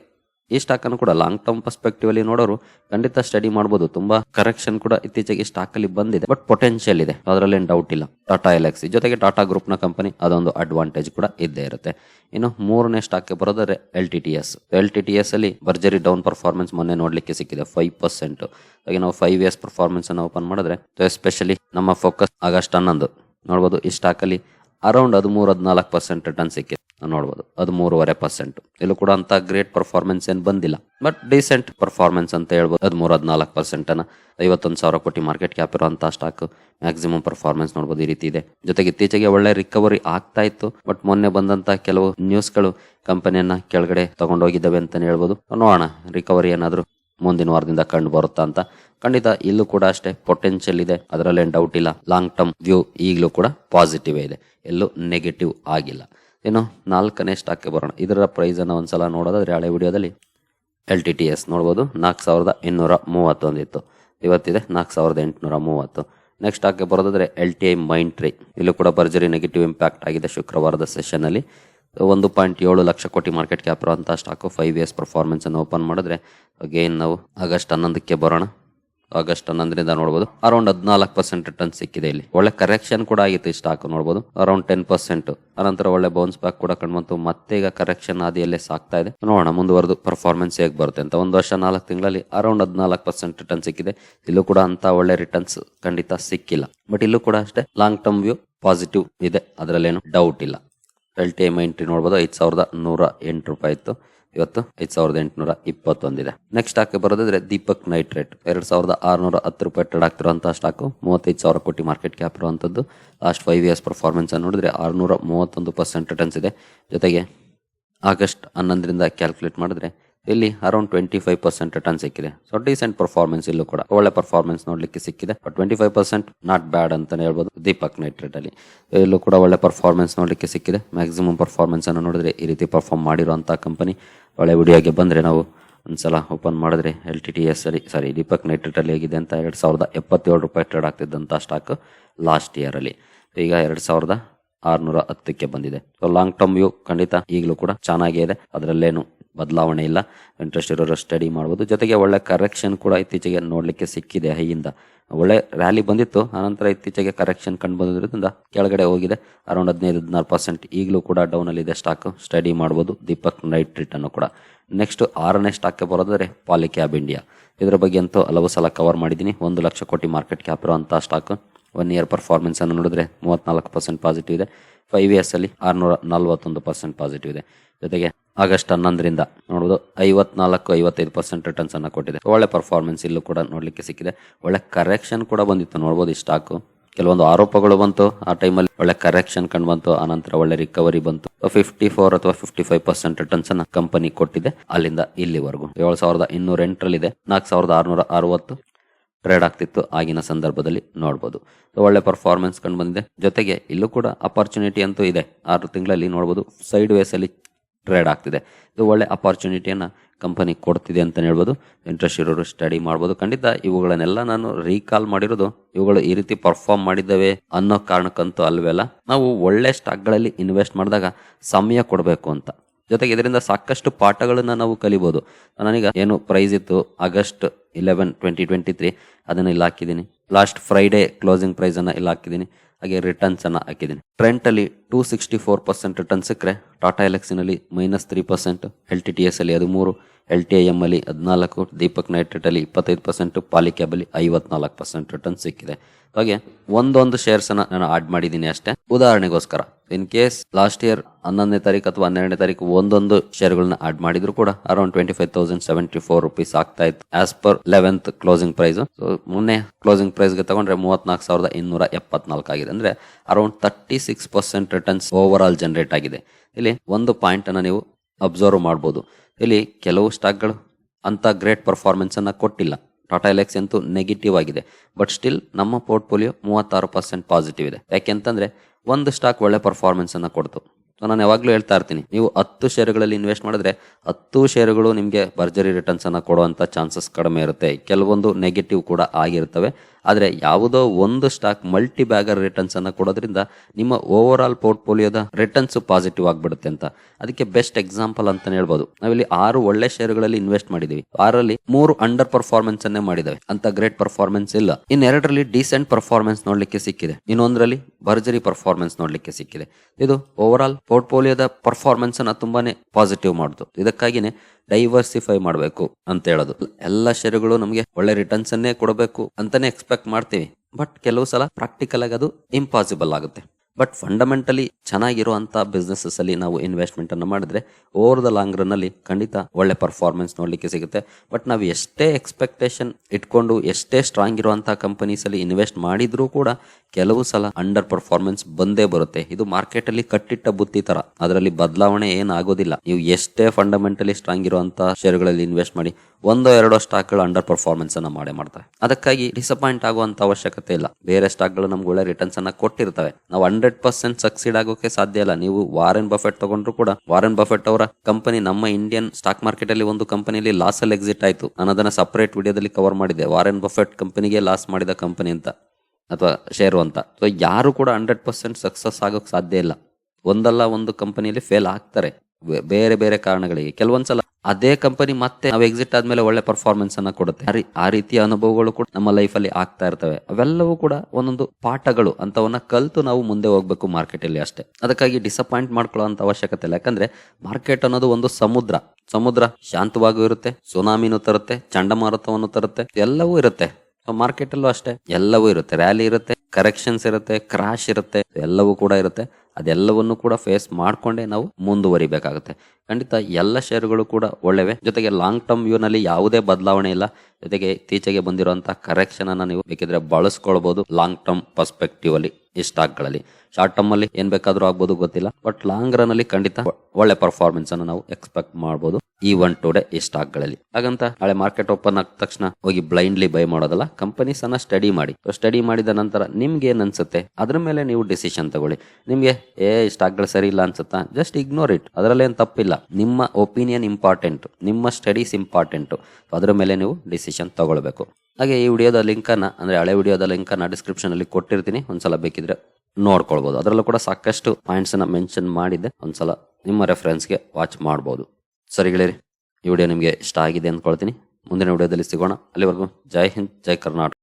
ಈ ಸ್ಟಾಕ್ ಅನ್ನು ಕೂಡ ಲಾಂಗ್ ಟರ್ಮ್ ಪರ್ಸ್ಪೆಕ್ಟಿವ್ ಅಲ್ಲಿ ನೋಡೋರು ಖಂಡಿತ ಸ್ಟಡಿ ಮಾಡಬಹುದು ತುಂಬಾ ಕರೆಕ್ಷನ್ ಕೂಡ ಇತ್ತೀಚೆಗೆ ಸ್ಟಾಕ್ ಅಲ್ಲಿ ಬಂದಿದೆ. ಬಟ್ ಪೊಟೆನ್ಶಿಯಲ್ ಇದೆ. ಅದರಲ್ಲೇನು ಡೌಟ್ ಇಲ್ಲ. ಟಾಟಾ ಎಲೆಕ್ಸಿ ಜೊತೆಗೆ ಟಾಟಾ ಗ್ರೂಪ್ನ ಕಂಪನಿ ಅದೊಂದು ಅಡ್ವಾಂಟೇಜ್ ಕೂಡ ಇದ್ದೇ ಇರುತ್ತೆ. ಇನ್ನು ಮೂರನೇ ಸ್ಟಾಕ್ ಬರೋದಾದ್ರೆ L T T S L T T S ಅಲ್ಲಿ ಭರ್ಜರಿ ಡೌನ್ ಪರ್ಫಾರ್ಮೆನ್ಸ್ ಮೊನ್ನೆ ನೋಡ್ಲಿಕ್ಕೆ ಸಿಕ್ಕಿದೆ. ಫೈವ್ ಪರ್ಸೆಂಟ್ ಹಾಗೆ ನಾವು ಫೈವ್ ಇಯರ್ಸ್ ಪರ್ಫಾರ್ಮೆನ್ಸ್ ಅನ್ನು ಓಪನ್ ಮಾಡಿದ್ರೆ ಎಸ್ಪೆಷಲಿ ನಮ್ಮ ಫೋಕಸ್ ಆಗಸ್ಟ್ ಹನ್ನೊಂದು. ನೋಡಬಹುದು ಈ ಸ್ಟಾಕ್ ಅಲ್ಲಿ ಅರೌಂಡ್ ಹದಿಮೂರು ಹದಿನಾಲ್ಕು ಪರ್ಸೆಂಟ್ ರಿಟರ್ನ್ ಸಿಕ್ಕಿದೆ. ನಾವು ಅದು ಮೂರುವರೆ ಪರ್ಸೆಂಟ್ ಇಲ್ಲೂ ಕೂಡ ಅಂತ ಗ್ರೇಟ್ ಪರ್ಫಾರ್ಮೆನ್ಸ್ ಏನು ಬಂದಿಲ್ಲ. ಬಟ್ ಡೀಸೆಂಟ್ ಪರ್ಫಾರ್ಮೆನ್ಸ್ ಅಂತ ಹೇಳ್ಬೋದು. ಹದಿಮೂರು ಹದಿನಾಲ್ಕು ಪರ್ಸೆಂಟ್ ಅನ್ನ ಐವತ್ತೊಂದು ಸಾವಿರ ಕೋಟಿ ಮಾರ್ಕೆಟ್ ಕ್ಯಾಪ್ ಇರುವಂತಹ ಸ್ಟಾಕ್ ಮ್ಯಾಕ್ಸಿಮಮ್ ಪರ್ಫಾರ್ಮೆನ್ಸ್ ನೋಡ್ಬೋದು ಈ ರೀತಿ ಇದೆ. ಜೊತೆಗೆ ಇತ್ತೀಚೆಗೆ ಒಳ್ಳೆ ರಿಕವರಿ ಆಗ್ತಾ ಇತ್ತು. ಬಟ್ ಮೊನ್ನೆ ಬಂದಂತ ಕೆಲವು ನ್ಯೂಸ್ಗಳು ಕಂಪನಿಯನ್ನ ಕೆಳಗಡೆ ತಗೊಂಡೋಗಿದ್ದಾವೆ ಅಂತಾನೆ ಹೇಳ್ಬೋದು. ನೋಡೋಣ ರಿಕವರಿ ಏನಾದರೂ ಮುಂದಿನ ವಾರದಿಂದ ಕಂಡು ಬರುತ್ತಾ ಅಂತ. ಖಂಡಿತ ಇಲ್ಲೂ ಕೂಡ ಅಷ್ಟೇ ಪೊಟೆನ್ಷಿಯಲ್ ಇದೆ. ಅದರಲ್ಲೇನು ಡೌಟ್ ಇಲ್ಲ. ಲಾಂಗ್ ಟರ್ಮ್ ವ್ಯೂ ಈಗಲೂ ಕೂಡ ಪಾಸಿಟಿವ್ ಇದೆ. ಎಲ್ಲೂ ನೆಗೆಟಿವ್ ಆಗಿಲ್ಲ. ಇನ್ನು ನಾಲ್ಕನೇ ಸ್ಟಾಕ್ಗೆ ಬರೋಣ. ಇದರ ಪ್ರೈಸನ್ನು ಒಂದು ಸಲ ನೋಡೋದಾದ್ರೆ ಹಳೆ ವಿಡಿಯೋದಲ್ಲಿ ಎಲ್ ಟಿ ಟಿ ಎಸ್ ನೋಡ್ಬೋದು. ನಾಲ್ಕು ಸಾವಿರದ ಇನ್ನೂರ ಮೂವತ್ತೊಂದು ಇತ್ತು. ಇವತ್ತಿದೆ ನಾಲ್ಕು ಸಾವಿರದ ಎಂಟುನೂರ ಮೂವತ್ತು. ನೆಕ್ಸ್ಟ್ ಸ್ಟಾಕ್ಗೆ ಬರೋದಾದ್ರೆ L T I Mindtree ಇಲ್ಲೂ ಕೂಡ ಭರ್ಜರಿ ನೆಗೆಟಿವ್ ಇಂಪ್ಯಾಕ್ಟ್ ಆಗಿದೆ ಶುಕ್ರವಾರದ ಸೆಷನ್ ಅಲ್ಲಿ. ಒಂದು ಪಾಯಿಂಟ್ ಏಳು ಲಕ್ಷ ಕೋಟಿ ಮಾರ್ಕೆಟ್ ಕ್ಯಾಪ್ ಇರುವಂತಹ ಸ್ಟಾಕು ಫೈವ್ ಇಯರ್ಸ್ ಪರ್ಫಾರ್ಮೆನ್ಸ್ ಅನ್ನು ಓಪನ್ ಮಾಡಿದ್ರೆ ಅಗೇನ್ ನಾವು ಆಗಸ್ಟ್ ಹನ್ನೊಂದಕ್ಕೆ ಬರೋಣ. ಆಗಸ್ಟ್ ಹನ್ನೊಂದರಿಂದ ನೋಡಬಹುದು ಅರೌಂಡ್ ಹದಿನಾಲ್ಕು ಪರ್ಸೆಂಟ್ ರಿಟರ್ನ್ ಸಿಕ್ಕಿದೆ ಇಲ್ಲಿ. ಒಳ್ಳೆ ಕರೆಕ್ಷನ್ ಕೂಡ ಆಗಿತ್ತು ಈ ಸ್ಟಾಕ್ ನೋಡಬಹುದು ಅರೌಂಡ್ ಟೆನ್ ಪರ್ಸೆಂಟ್ ಅನಂತರ ಒಳ್ಳೆ ಬೌನ್ಸ್ ಬ್ಯಾಕ್ ಕೂಡ ಕಂಡುಬಂತು ಮತ್ತೆ ಈಗ ಕರೆಕ್ಷನ್ ಆದಿಯಲ್ಲೇ ಸಾಕ್ತಾ ಇದೆ. ನೋಡೋಣ, ಮುಂದುವರೆದು ಪರ್ಫಾರ್ಮೆನ್ಸ್ ಹೇಗೆ ಬರುತ್ತೆ ಅಂತ. ಒಂದು ವರ್ಷ, ನಾಲ್ಕು ತಿಂಗಳಲ್ಲಿ ಅರೌಂಡ್ ಹದಿನಾಲ್ಕು ಪರ್ಸೆಂಟ್ ರಿಟರ್ನ್ ಸಿಕ್ಕಿದೆ. ಇಲ್ಲೂ ಕೂಡ ಅಂತ ಒಳ್ಳೆ ರಿಟರ್ನ್ಸ್ ಖಂಡಿತ ಸಿಕ್ಕಿಲ್ಲ. ಬಟ್ ಇಲ್ಲೂ ಕೂಡ ಅಷ್ಟೇ ಲಾಂಗ್ ಟರ್ಮ್ ವ್ಯೂ ಪಾಸಿಟಿವ್ ಇದೆ. ಅದರಲ್ಲೇನು ಡೌಟ್ ಇಲ್ಲ. ಎಲ್ ಟಿ ಎಂ ಎಂಟ್ರಿ ನೋಡ್ಬೋದು. ಐದು ಸಾವಿರದ ನೂರ ಎಂಟು ರೂಪಾಯಿ ಇತ್ತು. ಇವತ್ತು ಐದ್ ಸಾವಿರದ ಎಂಟುನೂರ ಇಪ್ಪತ್ತೊಂದಿದೆ. ನೆಕ್ಸ್ಟ್ ಸ್ಟಾಕ್ ಬರೋದಾದ್ರೆ ದೀಪಕ್ ನೈಟ್ರೇಟ್ ಎರಡ್ ಸಾವಿರದ ಆರುನೂರ ಹತ್ತು ರೂಪಾಯಿ ಟ್ರೇಡ್ ಆಗ್ತಿರುವಂತಹ ಸ್ಟಾಕ್ ಮೂವತ್ತೈದು ಸಾವಿರ ಕೋಟಿ ಮಾರ್ಕೆಟ್ ಕ್ಯಾಪ್ ಇರುವಂತದ್ದು. ಲಾಸ್ಟ್ ಫೈವ್ ಇಯರ್ಸ್ ಪರ್ಫಾರ್ಮೆನ್ಸ್ ಅನ್ನು ನೋಡಿದ್ರೆ ಆರುನೂರ ಮೂವತ್ತೊಂದು ಪರ್ಸೆಂಟ್ ರಿಟರ್ನ್ಸ್ ಇದೆ. ಜೊತೆಗೆ ಆಗಸ್ಟ್ ಹನ್ನೊಂದರಿಂದ ಕ್ಯಾಲ್ಕುಲೇಟ್ ಮಾಡಿದ್ರೆ ಇಲ್ಲಿ around twenty five percent return ಸಿಕ್ಕಿದೆ. ಸೊ ಡಿಸೆಂಟ್ ಪರ್ಫಾರ್ಮೆನ್ಸ್ ಇಲ್ಲೂ ಕೂಡ. ಒಳ್ಳೆ ಪರ್ಫಾರ್ಮೆನ್ಸ್ ನೋಡ್ಲಿಕ್ಕೆ ಸಿಕ್ಕಿದೆ. But twenty five percent not bad ಅಂತಾನೆ ಹೇಳ್ಬೋದು ದೀಪಕ್ ನೈಟ್ರೇಟ್ ಅಲ್ಲಿ. ಇಲ್ಲೂ ಕೂಡ ಒಳ್ಳೆ ಪರ್ಫಾರ್ಮೆನ್ಸ್ ನೋಡಲಿಕ್ಕೆ ಸಿಕ್ಕಿದೆ. ಮ್ಯಾಕ್ಸಿಮಮ್ ಪರ್ಫಾರ್ಮೆನ್ಸ್ ಅನ್ನು ನೋಡಿದ್ರೆ ಈ ರೀತಿ ಪರ್ಫಾರ್ಮ್ ಮಾಡಿರುವಂತಹ ಕಂಪನಿ ಒಳ್ಳೆ ವಿಡಿಯೋಗೆ ಬಂದ್ರೆ ನಾವು ಒಂದ್ಸಲ ಓಪನ್ ಮಾಡಿದ್ರೆ ಎಲ್ ಟಿ ಟಿ ಎಸ್ ಅಲ್ಲಿ ಸಾರಿ ದೀಪಕ್ ನೈಟ್ರೇಟ್ ಅಲ್ಲಿ ಹೇಗಿದೆ ಅಂತ ಎರಡ್ ಸಾವಿರದ ಎಪ್ಪತ್ತೇಳು ರೂಪಾಯಿ ಟ್ರೇಡ್ ಆಗ್ತಿದ್ದಂತ ಸ್ಟಾಕ್ ಲಾಸ್ಟ್ ಇಯರ್ ಅಲ್ಲಿ. ಈಗ ಎರಡ್ ಸಾವಿರದ ಆರ್ನೂರ ಹತ್ತಕ್ಕೆ ಬಂದಿದೆ. ಸೊ ಲಾಂಗ್ ಟರ್ಮ್ ವ್ಯೂ ಖಂಡಿತ ಈಗಲೂ ಕೂಡ ಚೆನ್ನಾಗೇ ಇದೆ. ಅದರಲ್ಲೇನು ಬದಲಾವಣೆ ಇಲ್ಲ. ಇಂಟ್ರೆಸ್ಟ್ ಇರೋರು ಸ್ಟಡಿ ಮಾಡ್ಬೋದು. ಜೊತೆಗೆ ಒಳ್ಳೆ ಕರೆಕ್ಷನ್ ಕೂಡ ಇತ್ತೀಚೆಗೆ ನೋಡಲಿಕ್ಕೆ ಸಿಕ್ಕಿದೆ ಹೈಯಿಂದ. ಒಳ್ಳೆ ರ್ಯಾಲಿ ಬಂದಿತ್ತು. ಆನಂತರ ಇತ್ತೀಚೆಗೆ ಕರೆಕ್ಷನ್ ಕಂಡು ಬಂದಿರೋದ್ರಿಂದ ಕೆಳಗಡೆ ಹೋಗಿದೆ. ಅರೌಂಡ್ ಹದಿನೈದು, ಹದಿನಾರು ಪರ್ಸೆಂಟ್ ಈಗಲೂ ಕೂಡ ಡೌನ್ ಅಲ್ಲಿ ಇದೆ ಸ್ಟಾಕ್ ಸ್ಟಡಿ ಮಾಡ್ಬೋದು. ದೀಪಕ್ ನೈಟ್ರಿಟ್ ಅನ್ನು ಕೂಡ. ನೆಕ್ಸ್ಟ್ ಆರನೇ ಸ್ಟಾಕ್ಗೆ ಬರೋದಾದ್ರೆ ಪಾಲಿಕ್ಯಾಬ್ ಇಂಡಿಯಾ ಇದರ ಬಗ್ಗೆ ಅಂತೂ ಹಲವು ಸಲ ಕವರ್ ಮಾಡಿದ್ದೀನಿ. ಒಂದು ಲಕ್ಷ ಕೋಟಿ ಮಾರ್ಕೆಟ್ ಕ್ಯಾಪ್ ಇರುವಂತಹ ಸ್ಟಾಕ್ ಒನ್ ಇಯರ್ ಪರ್ಫಾರ್ಮೆನ್ಸ್ ಅನ್ನು ನೋಡಿದ್ರೆ ಮೂವತ್ನಾಲ್ಕು ಪರ್ಸೆಂಟ್ ಪಾಸಿಟಿವ್ ಇದೆ. ಫೈವ್ ಇಯರ್ಸ್ ಅಲ್ಲಿ ಆರ್ನೂರ ನಲವತ್ತೊಂದು ಪರ್ಸೆಂಟ್ ಪಾಸಿಟಿವ್ ಇದೆ. ಜೊತೆಗೆ ಆಗಸ್ಟ್ ಹನ್ನೊಂದರಿಂದ ನೋಡಬಹುದು ಐವತ್ನಾಲ್ಕು, ಐವತ್ತೈದು ಪರ್ಸೆಂಟ್ ರಿಟರ್ನ್ಸ್ ಅನ್ನು ಕೊಟ್ಟಿದೆ. ಒಳ್ಳೆ ಪರ್ಫಾರ್ಮೆನ್ಸ್ ಇಲ್ಲೂ ಕೂಡ ನೋಡ್ಲಿಕ್ಕೆ ಸಿಕ್ಕಿದೆ. ಒಳ್ಳೆ ಕರೆಕ್ಷನ್ ಕೂಡ ಬಂದಿತ್ತು. ನೋಡ್ಬೋದು ಈ ಸ್ಟಾಕ್ ಕೆಲವೊಂದು ಆರೋಪಗಳು ಬಂತು. ಆ ಟೈಮಲ್ಲಿ ಒಳ್ಳೆ ಕರೆಕ್ಷನ್ ಕಂಡು ಬಂತು. ಆನಂತರ ಒಳ್ಳೆ ರಿಕವರಿ ಬಂತು. ಫಿಫ್ಟಿ ಫೋರ್ ಅಥವಾ ಫಿಫ್ಟಿ ಫೈವ್ ಪರ್ಸೆಂಟ್ ರಿಟರ್ನ್ಸ್ ಅನ್ನ ಕಂಪನಿ ಕೊಟ್ಟಿದೆ ಅಲ್ಲಿಂದ ಇಲ್ಲಿವರೆಗೂ. ಏಳು ಸಾವಿರದ ಇನ್ನೂರ ಎಂಟರಲ್ಲಿದೆ. ನಾಲ್ಕು ಸಾವಿರದ ಆರ್ನೂರ ಅರವತ್ತು. ಟ್ರೇಡ್ ಆಗ್ತಿತ್ತು ಆಗಿನ ಸಂದರ್ಭದಲ್ಲಿ ನೋಡ್ಬೋದು. ಸೊ ಒಳ್ಳೆ ಪರ್ಫಾರ್ಮೆನ್ಸ್ ಕಂಡು ಬಂದಿದೆ. ಜೊತೆಗೆ ಇಲ್ಲೂ ಕೂಡ ಅಪಾರ್ಚುನಿಟಿ ಅಂತೂ ಇದೆ. ಆರು ತಿಂಗಳಲ್ಲಿ ನೋಡ್ಬೋದು ಸೈಡ್ ವೇಸಲ್ಲಿ ಟ್ರೇಡ್ ಆಗ್ತಿದೆ. ಇದು ಒಳ್ಳೆ ಅಪೋರ್ಚುನಿಟಿಯನ್ನು ಕಂಪನಿ ಕೊಡ್ತಿದೆ ಅಂತ ಹೇಳ್ಬೋದು. ಇಂಟ್ರೆಸ್ಟ್ ಇರೋರು ಸ್ಟಡಿ ಮಾಡ್ಬೋದು. ಖಂಡಿತ ಇವುಗಳನ್ನೆಲ್ಲ ನಾನು ರೀಕಾಲ್ ಮಾಡಿರೋದು ಇವುಗಳು ಈ ರೀತಿ ಪರ್ಫಾರ್ಮ್ ಮಾಡಿದ್ದಾವೆ ಅನ್ನೋ ಕಾರಣಕ್ಕಂತೂ ಅಲ್ಲ. ನಾವು ಒಳ್ಳೆ ಸ್ಟಾಕ್ಗಳಲ್ಲಿ ಇನ್ವೆಸ್ಟ್ ಮಾಡಿದಾಗ ಸಮಯ ಕೊಡಬೇಕು ಅಂತ. ಜೊತೆಗೆ ಇದರಿಂದ ಸಾಕಷ್ಟು ಪಾಠಗಳನ್ನ ನಾವು ಕಲಿಬಹುದು ನನಗೆ ಏನು ಪ್ರೈಸ್ ಇತ್ತು August eleven twenty twenty three ಅದನ್ನು ಇಲ್ಲಿ ಹಾಕಿದ್ದೀನಿ. ಲಾಸ್ಟ್ ಫ್ರೈಡೇ ಕ್ಲೋಸಿಂಗ್ ಪ್ರೈಸ್ ಅನ್ನ ಇಲ್ಲಿ ಹಾಕಿದ್ದೀನಿ. ಹಾಗೆ ರಿಟರ್ನ್ಸ್ ಅನ್ನ ಹಾಕಿದ್ದೀನಿ. ಟ್ರೆಂಟ್ ಅಲ್ಲಿ two sixty four percent return ಸಿಕ್ಕರೆ Tata ಎಲೆಕ್ಸಿನಲ್ಲಿ minus three percent L T T S ಅಲ್ಲಿ ಹದಿಮೂರು ಎಲ್ ಟಿ ಐ ಎಂ ಅಲ್ಲಿ ಹದಿನಾಲ್ಕು, ದೀಪಕ್ ನೈಟ್ರೇಟ್ ಅಲ್ಲಿ ಇಪ್ಪತ್ತೈದು ಪರ್ಸೆಂಟ್ ಪಾಲಿಕ್ಯಾಬ್ ಅಲ್ಲಿ ಐವತ್ನಾಲ್ಕು ಪರ್ಸೆಂಟ್ ರಿಟರ್ನ್ ಸಿಕ್ಕಿದೆ. ಹಾಗೆ ಒಂದೊಂದು ಶೇರ್ಸ್ ಅನ್ನ ನಾನು ಆಡ್ ಮಾಡಿದ್ದೀನಿ ಅಷ್ಟೇ. ಉದಾಹರಣೆಗೋಸ್ಕರ ಇನ್ ಕೇಸ್ ಲಾಸ್ಟ್ ಇಯರ್ ಹನ್ನೊಂದನೇ ತಾರೀಕು ಅಥವಾ ಹನ್ನೆರಡನೇ ತಾರೀಕು ಒಂದೊಂದು ಶೇರ್ಗಳನ್ನ ಆಡ್ ಮಾಡಿದ್ರು ಕೂಡ around twenty five thousand seventy four rupees ಆಗ್ತಾ ಇತ್ತು as per eleventh closing price ಮೊನ್ನೆ ಕ್ಲೋಸಿಂಗ್ ಪ್ರೈಸ್ಗೆ ತಗೊಂಡ್ರೆ ಮೂವತ್ನಾಲ್ಕು ಸಾವಿರದ ಇನ್ನೂರ ಎಪ್ಪತ್ನಾಲ್ಕು ಆಗಿದೆ. ಅಂದ್ರೆ around thirty six percent returns overall generate ಆಗಿದೆ. ಇಲ್ಲಿ ಒಂದು ಪಾಯಿಂಟ್ ಅನ್ನ ನೀವು ಅಬ್ಸರ್ವ್ ಮಾಡ್ಬೋದು. ಇಲ್ಲಿ ಕೆಲವು ಸ್ಟಾಕ್ಗಳು ಅಂಥ ಗ್ರೇಟ್ ಪರ್ಫಾರ್ಮೆನ್ಸನ್ನು ಕೊಟ್ಟಿಲ್ಲ. ಟಾಟಾ ಎಲೆಕ್ಸ್ ಅಂತೂ ನೆಗೆಟಿವ್ ಆಗಿದೆ. ಬಟ್ ಸ್ಟಿಲ್ ನಮ್ಮ ಪೋರ್ಟ್ಫೋಲಿಯೋ ಮೂವತ್ತಾರು ಪರ್ಸೆಂಟ್ ಪಾಸಿಟಿವ್ ಇದೆ. ಯಾಕೆಂತಂದರೆ, ಒಂದು ಸ್ಟಾಕ್ ಒಳ್ಳೆ ಪರ್ಫಾರ್ಮೆನ್ಸನ್ನು ಕೊಡ್ತು. ನಾನು ಯಾವಾಗಲೂ ಹೇಳ್ತಾ ಇರ್ತೀನಿ, ನೀವು ಹತ್ತು ಶೇರುಗಳಲ್ಲಿ ಇನ್ವೆಸ್ಟ್ ಮಾಡಿದ್ರೆ ಹತ್ತು ಶೇರುಗಳು ನಿಮಗೆ ಭರ್ಜರಿ ರಿಟರ್ನ್ಸ್ ಅನ್ನು ಕೊಡುವಂತ ಚಾನ್ಸಸ್ ಕಡಿಮೆ ಇರುತ್ತೆ. ಕೆಲವೊಂದು ನೆಗೆಟಿವ್ ಕೂಡ ಆಗಿರ್ತವೆ. ಆದರೆ ಯಾವುದೋ ಒಂದು ಸ್ಟಾಕ್ ಮಲ್ಟಿ ಬ್ಯಾಗರ್ ರಿಟರ್ನ್ಸ್ ಅನ್ನು ಕೊಡೋದ್ರಿಂದ ನಿಮ್ಮ ಓವರ್ ಆಲ್ ಪೋರ್ಟ್ಫೋಲಿಯೋದ ರಿಟರ್ನ್ಸ್ ಪಾಸಿಟಿವ್ ಆಗಿಬಿಡುತ್ತೆ ಅಂತ. ಅದಕ್ಕೆ ಬೆಸ್ಟ್ ಎಕ್ಸಾಂಪಲ್ ಅಂತಾನೆ ಹೇಳ್ಬೋದು. ನಾವಿಲ್ಲಿ ಆರು ಒಳ್ಳೆ ಶೇರುಗಳಲ್ಲಿ ಇನ್ವೆಸ್ಟ್ ಮಾಡಿದೀವಿ. ಆರಲ್ಲಿ ಮೂರು ಅಂಡರ್ ಪರ್ಫಾರ್ಮೆನ್ಸ್ ಅನ್ನೇ ಮಾಡಿದಾವೆ. ಅಂತ ಗ್ರೇಟ್ ಪರ್ಫಾರ್ಮೆನ್ಸ್ ಇಲ್ಲ. ಇನ್ನೆರಡರಲ್ಲಿ ಡೀಸೆಂಟ್ ಪರ್ಫಾರ್ಮೆನ್ಸ್ ನೋಡ್ಲಿಕ್ಕೆ ಸಿಕ್ಕಿದೆ. ಇನ್ನೊಂದರಲ್ಲಿ ಭರ್ಜರಿ ಪರ್ಫಾರ್ಮೆನ್ಸ್ ನೋಡ್ಲಿಕ್ಕೆ ಸಿಕ್ಕಿದೆ. ಇದು ಓವರ್ ಆಲ್ ಪೋರ್ಟ್ಫೋಲಿಯೋದ ಪರ್ಫಾರ್ಮೆನ್ಸ್ ಅನ್ನ ತುಂಬಾನೇ ಪಾಸಿಟಿವ್ ಮಾಡುದು. ಇದಕ್ಕಾಗಿನೇ ಡೈವರ್ಸಿಫೈ ಮಾಡಬೇಕು ಅಂತ ಹೇಳೋದು. ಎಲ್ಲ ಷೇರುಗಳು ನಮಗೆ ಒಳ್ಳೆ ರಿಟರ್ನ್ಸ್ ಅನ್ನೇ ಕೊಡಬೇಕು ಅಂತಾನೆ ಎಕ್ಸ್ಪೆಕ್ಟ್ ಮಾಡ್ತೀವಿ. ಬಟ್ ಕೆಲವು ಸಲ ಪ್ರಾಕ್ಟಿಕಲ್ ಆಗಿ ಅದು ಇಂಪಾಸಿಬಲ್ ಆಗುತ್ತೆ. ಬಟ್ ಫಂಡಮೆಂಟಲಿ ಚೆನ್ನಾಗಿರುವಂತ ಬಿಸ್ನೆಸಸ್ ಅಲ್ಲಿ ನಾವು ಇನ್ವೆಸ್ಟ್ಮೆಂಟ್ ಅನ್ನು ಮಾಡಿದ್ರೆ ಓವರ್ ದ ಲಾಂಗ್ ರನ್ ಅಲ್ಲಿ ಖಂಡಿತ ಒಳ್ಳೆ ಪರ್ಫಾರ್ಮೆನ್ಸ್ ನೋಡ್ಲಿಕ್ಕೆ ಸಿಗುತ್ತೆ. ಬಟ್ ನಾವು ಎಷ್ಟೇ ಎಕ್ಸ್ಪೆಕ್ಟೇಷನ್ ಇಟ್ಕೊಂಡು, ಎಷ್ಟೇ ಸ್ಟ್ರಾಂಗ್ ಇರುವಂತಹ ಕಂಪನೀಸ್ ಅಲ್ಲಿ ಇನ್ವೆಸ್ಟ್ ಮಾಡಿದ್ರೂ ಕೂಡ ಕೆಲವು ಸಲ ಅಂಡರ್ ಪರ್ಫಾರ್ಮೆನ್ಸ್ ಬಂದೇ ಬರುತ್ತೆ. ಇದು ಮಾರ್ಕೆಟ್ ಅಲ್ಲಿ ಕಟ್ಟಿಟ್ಟ ಬುತ್ತಿ ತರ. ಅದರಲ್ಲಿ ಬದಲಾವಣೆ ಏನಾಗೋದಿಲ್ಲ ನೀವು ಎಷ್ಟೇ ಫಂಡಮೆಂಟಲಿ ಸ್ಟ್ರಾಂಗ್ ಇರುವಂತಹ ಷೇರುಗಳಲ್ಲಿ ಇನ್ವೆಸ್ಟ್ ಮಾಡಿ ಒಂದೋ ಎರಡೋ ಸ್ಟಾಕ್ಗಳು ಅಂಡರ್ ಪರ್ಫಾರ್ಮೆನ್ಸ್ ಅನ್ನ ಮಾಡೇ ಮಾಡ್ತಾರೆ ಅದಕ್ಕಾಗಿ ಡಿಸಪಾಯಿಂಟ್ ಆಗುವಂತ ಅವಶ್ಯಕತೆ ಇಲ್ಲ. ಬೇರೆ ಸ್ಟಾಕ್ಗಳು ನಮ್ಗೆ ಒಳ್ಳೆ ರಿಟರ್ನ್ಸ್ ಅನ್ನ ಕೊಟ್ಟಿರ್ತವೆ. ನಾವು ಹಂಡ್ರೆಡ್ ಪರ್ಸೆಂಟ್ ಸಕ್ಸೀಡ್ ಆಗೋಕೆ ಸಾಧ್ಯ ಇಲ್ಲ. ನೀವು ವಾರೆನ್ ಬಫೆಟ್ ತಗೊಂಡ್ರು ಕೂಡ ವಾರೆನ್ ಬಫೆಟ್ ಅವರ ಕಂಪನಿ ನಮ್ಮ ಇಂಡಿಯನ್ ಸ್ಟಾಕ್ ಮಾರ್ಕೆಟ್ ಅಲ್ಲಿ ಒಂದು ಕಂಪನಿಯಲ್ಲಿ ಲಾಸ್ ಅಲ್ಲಿ ಎಕ್ಸಿಟ್ ಆಯ್ತು. ಅನ್ನೋದನ್ನ ಸಪರೇಟ್ ವಿಡಿಯೋದಲ್ಲಿ ಕವರ್ ಮಾಡಿದೆ ವಾರೆನ್ ಬಫೆಟ್ ಕಂಪನಿಗೆ ಲಾಸ್ ಮಾಡಿದ ಕಂಪನಿ ಅಂತ ಅಥವಾ ಶೇರು ಅಂತ. ಸೊ ಯಾರು ಕೂಡ ಹಂಡ್ರೆಡ್ ಪರ್ಸೆಂಟ್ ಸಕ್ಸಸ್ ಆಗೋಕೆ ಸಾಧ್ಯ ಇಲ್ಲ. ಒಂದಲ್ಲ ಒಂದು ಕಂಪನಿಯಲ್ಲಿ ಫೇಲ್ ಆಗ್ತಾರೆ. ಬೇರೆ ಬೇರೆ ಕಾರಣಗಳಿಗೆ. ಕೆಲವೊಂದ್ಸಲ ಅದೇ ಕಂಪನಿ ಮತ್ತೆ ನಾವು ಎಕ್ಸಿಟ್ ಆದ್ಮೇಲೆ ಒಳ್ಳೆ ಪರ್ಫಾರ್ಮೆನ್ಸ್ ಅನ್ನ ಕೊಡುತ್ತೆ. ಆ ರೀತಿಯ ಅನುಭವಗಳು ಕೂಡ ನಮ್ಮ ಲೈಫ್ ಅಲ್ಲಿ ಆಗ್ತಾ ಇರ್ತವೆ. ಅವೆಲ್ಲವೂ ಕೂಡ ಒಂದೊಂದು ಪಾಠಗಳು ಅಂತವನ್ನ ಕಲ್ತು ನಾವು ಮುಂದೆ ಹೋಗ್ಬೇಕು ಮಾರ್ಕೆಟ್ ಅಲ್ಲಿ ಅಷ್ಟೇ. ಅದಕ್ಕಾಗಿ ಡಿಸಪಾಯಿಂಟ್ ಮಾಡ್ಕೊಳ್ಳೋ ಅವಶ್ಯಕತೆ ಇಲ್ಲ. ಯಾಕಂದ್ರೆ ಮಾರ್ಕೆಟ್ ಅನ್ನೋದು ಒಂದು ಸಮುದ್ರ. ಸಮುದ್ರ ಶಾಂತವಾಗೂ ಇರುತ್ತೆ ಸುನಾಮಿನು ತರುತ್ತೆ, ಚಂಡಮಾರುತವನ್ನು ತರುತ್ತೆ, ಎಲ್ಲವೂ ಇರುತ್ತೆ. ಮಾರ್ಕೆಟ್ ಅಲ್ಲೂ ಅಷ್ಟೇ. ಎಲ್ಲವೂ ಇರುತ್ತೆ. ರ್ಯಾಲಿ ಇರುತ್ತೆ ಕರೆಕ್ಷನ್ಸ್ ಇರುತ್ತೆ ಕ್ರಾಶ್ ಇರುತ್ತೆ, ಎಲ್ಲವೂ ಕೂಡ ಇರುತ್ತೆ. ಅದೆಲ್ಲವನ್ನು ಕೂಡ ಫೇಸ್ ಮಾಡ್ಕೊಂಡೇ ನಾವು ಮುಂದುವರಿಬೇಕಾಗುತ್ತೆ. ಖಂಡಿತ ಎಲ್ಲ ಶೇರುಗಳು ಕೂಡ ಒಳ್ಳೆವೆ. ಜೊತೆಗೆ ಲಾಂಗ್ ಟರ್ಮ್ ವ್ಯೂ ನಲ್ಲಿ ಯಾವುದೇ ಬದಲಾವಣೆ ಇಲ್ಲ. ಜೊತೆಗೆ ಇತ್ತೀಚೆಗೆ ಬಂದಿರುವಂತಹ ಕರೆಕ್ಷನ್ ಅನ್ನ ನೀವು ಬೇಕಿದ್ರೆ ಬಳಸ್ಕೊಳ್ಬಹುದು ಲಾಂಗ್ ಟರ್ಮ್ ಪರ್ಸ್ಪೆಕ್ಟಿವ್ ಅಲ್ಲಿ ಈ ಸ್ಟಾಕ್ಗಳಲ್ಲಿ. ಶಾರ್ಟ್ ಟರ್ಮ್ ಅಲ್ಲಿ ಏನ್ ಬೇಕಾದ್ರೂ ಆಗ್ಬೋದು, ಗೊತ್ತಿಲ್ಲ. ಬಟ್ ಲಾಂಗ್ ರನ್ ಅಲ್ಲಿ ಖಂಡಿತ ಒಳ್ಳೆ ಪರ್ಫಾರ್ಮೆನ್ಸ್ ಅನ್ನು ನಾವು ಎಕ್ಸ್ಪೆಕ್ಟ್ ಮಾಡಬಹುದು ಈ ಒನ್ ಟು ಡೇ ಈ ಸ್ಟಾಕ್ಗಳಲ್ಲಿ ಹಾಗಂತ ನಾಳೆ ಮಾರ್ಕೆಟ್ ಓಪನ್ ಆದ ತಕ್ಷಣ ಹೋಗಿ ಬ್ಲೈಂಡ್ಲಿ ಬೈ ಮಾಡೋದಲ್ಲ ಕಂಪನೀಸ್ ಅನ್ನ ಸ್ಟಡಿ ಮಾಡಿ. ಸ್ಟಡಿ ಮಾಡಿದ ನಂತರ ನಿಮ್ಗೆ ಏನ್ ಅನ್ಸುತ್ತೆ? ಅದ್ರ ಮೇಲೆ ನೀವು ಡಿಸಿಷನ್ ತಗೊಳ್ಳಿ. ನಿಮ್ಗೆ, ಏ ಸ್ಟಾಕ್ಗಳು ಸರಿ ಇಲ್ಲ ಅನ್ಸುತ್ತಾ? ಜಸ್ಟ್ ಇಗ್ನೋರ್ ಇಟ್ ಅದರಲ್ಲೇನ್ ತಪ್ಪಿಲ್ಲ. ನಿಮ್ಮ ಒಪಿನಿಯನ್ ಇಂಪಾರ್ಟೆಂಟ್ ನಿಮ್ಮ ಸ್ಟಡೀಸ್ ಇಂಪಾರ್ಟೆಂಟ್ ಅದರ ಮೇಲೆ ನೀವು ಡಿಸಿಷನ್ ತಗೊಳ್ಬೇಕು. ಹಾಗೆ ಈ ವಿಡಿಯೋದ ಲಿಂಕನ್ನು, ಅಂದರೆ ಹಳೆ ವಿಡಿಯೋದ ಲಿಂಕನ್ನು ಡಿಸ್ಕ್ರಿಪ್ಷನಲ್ಲಿ ಕೊಟ್ಟಿರ್ತೀನಿ. ಒಂದ್ಸಲ ಬೇಕಿದ್ರೆ ನೋಡ್ಕೊಳ್ಬೋದು. ಅದರಲ್ಲೂ ಕೂಡ ಸಾಕಷ್ಟು ಪಾಯಿಂಟ್ಸನ್ನು ಮೆನ್ಷನ್ ಮಾಡಿದ್ದೆ. ಒಂದ್ಸಲ ನಿಮ್ಮ ರೆಫರೆನ್ಸ್ಗೆ ವಾಚ್ ಮಾಡ್ಬೋದು. ಸರಿ ಗೆಳೆಯರಿ, ಈ ವಿಡಿಯೋ ನಿಮಗೆ ಇಷ್ಟ ಆಗಿದೆ ಅಂದ್ಕೊಳ್ತೀನಿ. ಮುಂದಿನ ವಿಡಿಯೋದಲ್ಲಿ ಸಿಗೋಣ. ಅಲ್ಲಿವರೆಗೂ ಜೈ ಹಿಂದ್, ಜೈ ಕರ್ನಾಟಕ.